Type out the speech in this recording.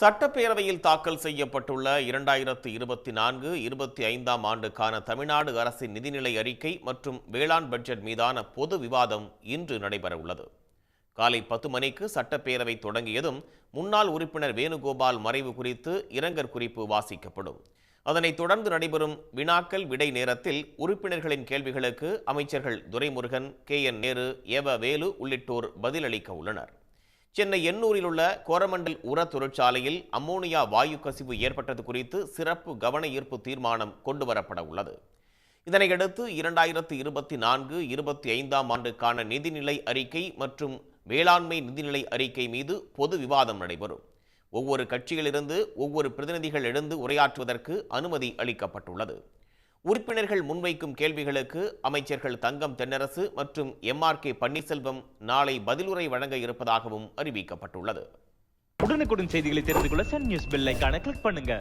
சட்டப்பேரவையில் தாக்கல் செய்யப்பட்டுள்ள இரண்டாயிரத்து இருபத்தி நான்கு இருபத்தி ஐந்தாம் ஆண்டுக்கான தமிழ்நாடு அரசின் நிதிநிலை அறிக்கை மற்றும் வேளாண் பட்ஜெட் மீதான பொது விவாதம் இன்று நடைபெறவுள்ளது. காலை பத்து மணிக்கு சட்டப்பேரவை தொடங்கியதும் முன்னாள் உறுப்பினர் வேணுகோபால் மறைவு குறித்து இரங்கற் குறிப்பு வாசிக்கப்படும். அதனைத் தொடர்ந்து நடைபெறும் வினாக்கள் விடை நேரத்தில் உறுப்பினர்களின் கேள்விகளுக்கு அமைச்சர்கள் துரைமுருகன் கே என் நேரு ஏவ வேலு உள்ளிட்டோர் பதிலளிக்க உள்ளனர். சென்னை எண்ணூரில் உள்ள கோரமண்டல் உர தொழிற்சாலையில் அம்மோனியா வாயு கசிவு ஏற்பட்டது குறித்து சிறப்பு கவன ஈர்ப்பு தீர்மானம் கொண்டுவரப்பட உள்ளது. இதனையடுத்து இரண்டாயிரத்து இருபத்தி நான்கு இருபத்தி ஐந்தாம் ஆண்டுக்கான நிதிநிலை அறிக்கை மற்றும் வேளாண்மை நிதிநிலை அறிக்கை மீது பொது விவாதம் நடைபெறும். ஒவ்வொரு கட்சியிலிருந்து ஒவ்வொரு பிரதிநிதிகள் எழுந்து உரையாற்றுவதற்கு அனுமதி அளிக்கப்பட்டுள்ளது. உறுப்பினர்கள் முன்வைக்கும் கேள்விகளுக்கு அமைச்சர்கள் தங்கம் தென்னரசு மற்றும் எம்ஆர் கே. பன்னீர்செல்வம் நாளை பதிலுரை வழங்க இருப்பதாகவும் அறிவிக்கப்பட்டுள்ளது. உடனுக்குடன் செய்திகளை தெரிந்து கொள்ள சன் நியூஸ் பெல்லைக்கான கிளிக் பண்ணுங்க.